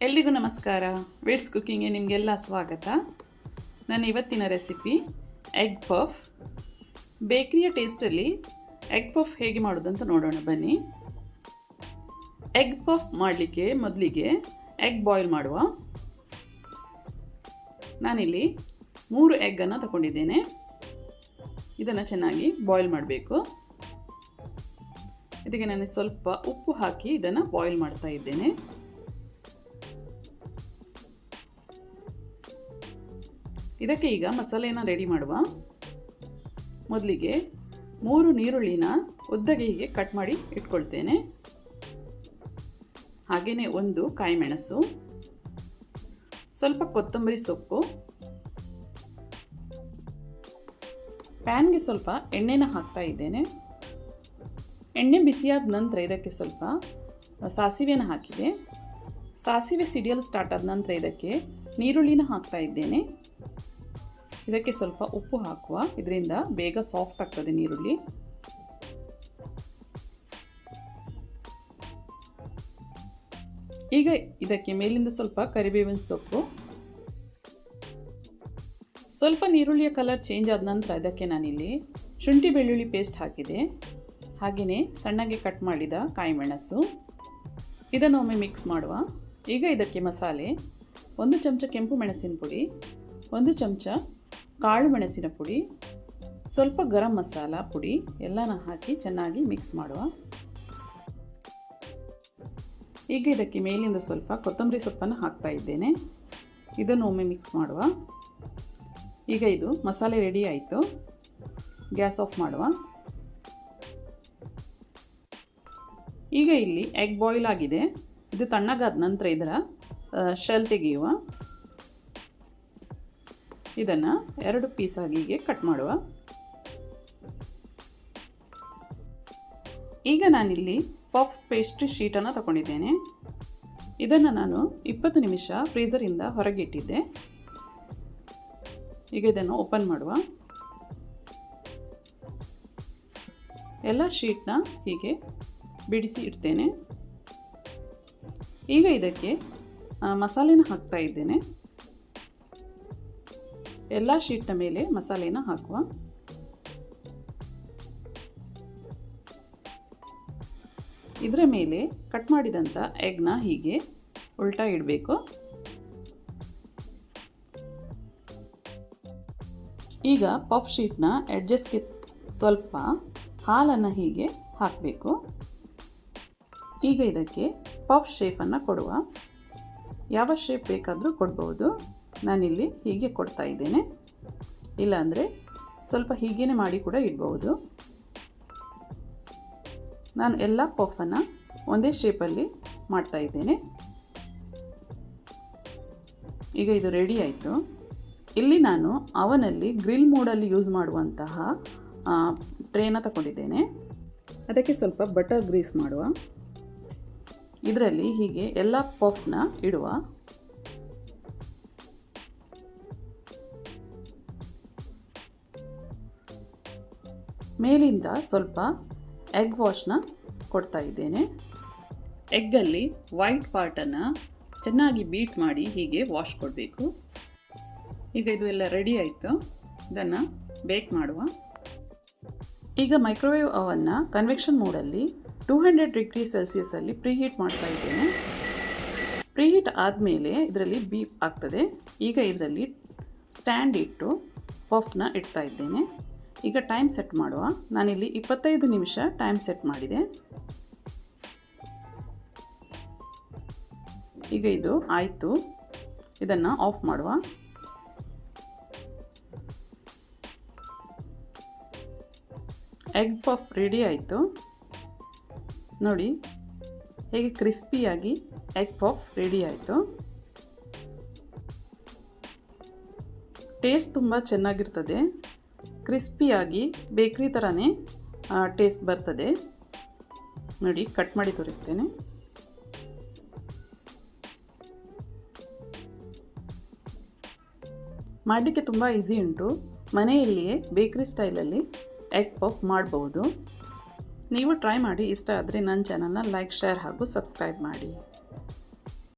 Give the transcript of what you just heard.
ಎಲ್ರಿಗೂ ನಮಸ್ಕಾರ. ವೇಟ್ಸ್ ಕುಕ್ಕಿಂಗ್ಗೆ ನಿಮಗೆಲ್ಲ ಸ್ವಾಗತ. ನನ್ನ ಇವತ್ತಿನ ರೆಸಿಪಿ ಎಗ್ ಪಫ್ ಬೇಕ್ರಿಯ ಟೇಸ್ಟಲ್ಲಿ ಎಗ್ ಪಫ್ ಹೇಗೆ ಮಾಡೋದಂತ ನೋಡೋಣ, ಬನ್ನಿ. ಎಗ್ ಪಫ್ ಮಾಡಲಿಕ್ಕೆ ಮೊದಲಿಗೆ ಎಗ್ ಬಾಯ್ಲ್ ಮಾಡುವ. ನಾನಿಲ್ಲಿ ಮೂರು ಎಗ್ಗನ್ನು ತಗೊಂಡಿದ್ದೇನೆ. ಇದನ್ನು ಚೆನ್ನಾಗಿ ಬಾಯ್ಲ್ ಮಾಡಬೇಕು. ಇದಕ್ಕೆ ನಾನು ಸ್ವಲ್ಪ ಉಪ್ಪು ಹಾಕಿ ಇದನ್ನು ಬಾಯ್ಲ್ ಮಾಡ್ತಾ ಇದ್ದೇನೆ. ಇದಕ್ಕೆ ಈಗ ಮಸಾಲೆಯನ್ನು ರೆಡಿ ಮಾಡುವ. ಮೊದಲಿಗೆ ಮೂರು ನೀರುಳ್ಳಿನ ಉದ್ದಗೆ ಹೀಗೆ ಕಟ್ ಮಾಡಿ ಇಟ್ಕೊಳ್ತೇನೆ. ಹಾಗೆಯೇ ಒಂದು ಕಾಯಿ ಮೆಣಸು ಸ್ವಲ್ಪ ಕೊತ್ತಂಬರಿ ಸೊಪ್ಪು ಪ್ಯಾನ್ಗೆ ಸ್ವಲ್ಪ ಎಣ್ಣೆನ ಹಾಕ್ತಾ ಇದ್ದೇನೆ. ಎಣ್ಣೆ ಬಿಸಿಯಾದ ನಂತರ ಇದಕ್ಕೆ ಸ್ವಲ್ಪ ಸಾಸಿವೆನ ಹಾಕಿದೆ. ಸಾಸಿವೆ ಸಿಡಿಯಲು ಸ್ಟಾರ್ಟ್ ಆದ ನಂತರ ಇದಕ್ಕೆ ನೀರುಳ್ಳಿನ ಹಾಕ್ತಾ ಇದ್ದೇನೆ. ಇದಕ್ಕೆ ಸ್ವಲ್ಪ ಉಪ್ಪು ಹಾಕುವ. ಇದರಿಂದ ಬೇಗ ಸಾಫ್ಟ್ ಆಗ್ತದೆ ನೀರುಳ್ಳಿ. ಈಗ ಇದಕ್ಕೆ ಮೇಲಿಂದ ಸ್ವಲ್ಪ ಕರಿಬೇವಿನ ಸೊಪ್ಪು. ಸ್ವಲ್ಪ ನೀರುಳ್ಳಿಯ ಕಲರ್ ಚೇಂಜ್ ಆದ ನಂತರ ಇದಕ್ಕೆ ನಾನಿಲ್ಲಿ ಶುಂಠಿ ಬೆಳ್ಳುಳ್ಳಿ ಪೇಸ್ಟ್ ಹಾಕಿದೆ. ಹಾಗೆಯೇ ಸಣ್ಣಗೆ ಕಟ್ ಮಾಡಿದ ಕಾಯಿ ಮೆಣಸು ಇದನ್ನು ಒಮ್ಮೆ ಮಿಕ್ಸ್ ಮಾಡುವ. ಈಗ ಇದಕ್ಕೆ ಮಸಾಲೆ. ಒಂದು ಚಮಚ ಕೆಂಪು ಮೆಣಸಿನ ಪುಡಿ, ಒಂದು ಚಮಚ ಕಾಳು ಮೆಣಸಿನ ಪುಡಿ, ಸ್ವಲ್ಪ ಗರಂ ಮಸಾಲ ಪುಡಿ, ಎಲ್ಲನ ಹಾಕಿ ಚೆನ್ನಾಗಿ ಮಿಕ್ಸ್ ಮಾಡುವ. ಈಗ ಇದಕ್ಕೆ ಮೇಲಿಂದ ಸ್ವಲ್ಪ ಕೊತ್ತಂಬರಿ ಸೊಪ್ಪನ್ನು ಹಾಕ್ತಾ ಇದ್ದೇನೆ. ಇದನ್ನು ಒಮ್ಮೆ ಮಿಕ್ಸ್ ಮಾಡುವ. ಈಗ ಇದು ಮಸಾಲೆ ರೆಡಿ ಆಯಿತು. ಗ್ಯಾಸ್ ಆಫ್ ಮಾಡುವ. ಈಗ ಇಲ್ಲಿ ಎಗ್ ಬಾಯ್ಲ್ ಆಗಿದೆ. ಇದು ತಣ್ಣಗಾದ ನಂತರ ಇದರ ಶೆಲ್ ತೆಗೆಯುವ. ಇದನ್ನು ಎರಡು ಪೀಸಾಗಿ ಹೀಗೆ ಕಟ್ ಮಾಡುವ. ಈಗ ನಾನಿಲ್ಲಿ ಪಫ್ ಪೇಸ್ಟ್ರಿ ಶೀಟನ್ನು ತಗೊಂಡಿದ್ದೇನೆ. ಇದನ್ನು ನಾನು ಇಪ್ಪತ್ತು ನಿಮಿಷ ಫ್ರೀಝರಿಂದ ಹೊರಗಿಟ್ಟಿದ್ದೆ ಈಗ ಇದನ್ನು ಓಪನ್ ಮಾಡುವ. ಎಲ್ಲ ಶೀಟ್ನ ಹೀಗೆ ಬಿಡಿಸಿ ಇಡ್ತೇನೆ. ಈಗ ಇದಕ್ಕೆ ಮಸಾಲೆನ ಹಾಕ್ತಾ ಇದ್ದೇನೆ. ಎಲ್ಲ ಶೀಟ್ನ ಮೇಲೆ ಮಸಾಲೆನ ಹಾಕುವ. ಇದರ ಮೇಲೆ ಕಟ್ ಮಾಡಿದಂಥ ಎಗ್ನ ಹೀಗೆ ಉಲ್ಟಾ ಇಡಬೇಕು. ಈಗ ಪಫ್ ಶೀಟ್ನ ಎಡ್ಜಸ್ಟ್ಗೆ ಸ್ವಲ್ಪ ಹಾಲನ್ನು ಹೀಗೆ ಹಾಕಬೇಕು. ಈಗ ಇದಕ್ಕೆ ಪಫ್ ಶೇಫನ್ನು ಕೊಡುವ. ಯಾವ ಶೇಪ್ ಬೇಕಾದರೂ ಕೊಡ್ಬೋದು. ನಾನಿಲ್ಲಿ ಹೀಗೆ ಕೊಡ್ತಾ ಇದ್ದೇನೆ. ಇಲ್ಲಾಂದರೆ ಸ್ವಲ್ಪ ಹೀಗೇ ಮಾಡಿ ಕೂಡ ಇಡ್ಬೋದು. ನಾನು ಎಲ್ಲ ಪಫನ್ನು ಒಂದೇ ಶೇಪಲ್ಲಿ ಮಾಡ್ತಾ ಇದ್ದೇನೆ. ಈಗ ಇದು ರೆಡಿ ಆಯಿತು. ಇಲ್ಲಿ ನಾನು ಅವನಲ್ಲಿ ಗ್ರಿಲ್ ಮೋಡಲ್ಲಿ ಯೂಸ್ ಮಾಡುವಂತಹ ಟ್ರೇನ ತಗೊಂಡಿದ್ದೇನೆ. ಅದಕ್ಕೆ ಸ್ವಲ್ಪ ಬಟರ್ ಗ್ರೀಸ್ ಮಾಡುವ. ಇದರಲ್ಲಿ ಹೀಗೆ ಎಲ್ಲ ಪಫ್ನ ಇಡುವ. ಮೇಲಿಂದ ಸ್ವಲ್ಪ ಎಗ್ ವಾಶ್ನ ಕೊಡ್ತಾ ಇದ್ದೇನೆ. ಎಗ್ಗಲ್ಲಿ ವೈಟ್ ಪಾರ್ಟನ್ನು ಚೆನ್ನಾಗಿ ಬೀಟ್ ಮಾಡಿ ಹೀಗೆ ವಾಶ್ ಕೊಡಬೇಕು. ಈಗ ಇದು ಎಲ್ಲ ರೆಡಿ ಆಯಿತು. ಇದನ್ನು ಬೇಕ್ ಮಾಡುವ. ಈಗ ಮೈಕ್ರೋವೇವ್ ಅವನ್ನು ಕನ್ವೆಕ್ಷನ್ ಮೋಡಲ್ಲಿ ಟೂ ಹಂಡ್ರೆಡ್ ಡಿಗ್ರಿ ಸೆಲ್ಸಿಯಸಲ್ಲಿ ಪ್ರೀಹೀಟ್ ಮಾಡ್ತಾ ಇದ್ದೇನೆ. ಪ್ರೀಹೀಟ್ ಆದಮೇಲೆ ಇದರಲ್ಲಿ ಬೀಪ್ ಆಗ್ತದೆ. ಈಗ ಇದರಲ್ಲಿ ಸ್ಟ್ಯಾಂಡ್ ಇಟ್ಟು ಪಫ್ನ ಇಡ್ತಾ ಇದ್ದೇನೆ. ಈಗ ಟೈಮ್ ಸೆಟ್ ಮಾಡುವ. ನಾನಿಲ್ಲಿ ಇಪ್ಪತ್ತೈದು ನಿಮಿಷ ಟೈಮ್ ಸೆಟ್ ಮಾಡಿದೆ. ಈಗ ಇದು ಆಯಿತು. ಇದನ್ನು ಆಫ್ ಮಾಡುವ. ಎಗ್ ಪಫ್ ರೆಡಿ ಆಯಿತು. ನೋಡಿ, ಹೇಗೆ ಕ್ರಿಸ್ಪಿಯಾಗಿ ಎಗ್ ಪಫ್ ರೆಡಿ ಆಯಿತು. ಟೇಸ್ಟ್ ತುಂಬ ಚೆನ್ನಾಗಿರ್ತದೆ. ಕ್ರಿಸ್ಪಿಯಾಗಿ ಬೇಕ್ರಿ ಥರನೇ ಟೇಸ್ಟ್ ಬರ್ತದೆ. ನೋಡಿ ಕಟ್ ಮಾಡಿ ತೋರಿಸ್ತೇನೆ. ಮಾಡಲಿಕ್ಕೆ ತುಂಬ ಈಸಿ ಉಂಟು. ಮನೆಯಲ್ಲಿಯೇ ಬೇಕ್ರಿ ಸ್ಟೈಲಲ್ಲಿ ಎಗ್ ಪಫ್ ಮಾಡ್ಬೋದು. ನೀವು ಟ್ರೈ ಮಾಡಿ. ಇಷ್ಟ ಆದರೆ ನನ್ನ ಚಾನಲ್ನ ಲೈಕ್ ಶೇರ್ ಹಾಗೂ ಸಬ್ಸ್ಕ್ರೈಬ್ ಮಾಡಿ.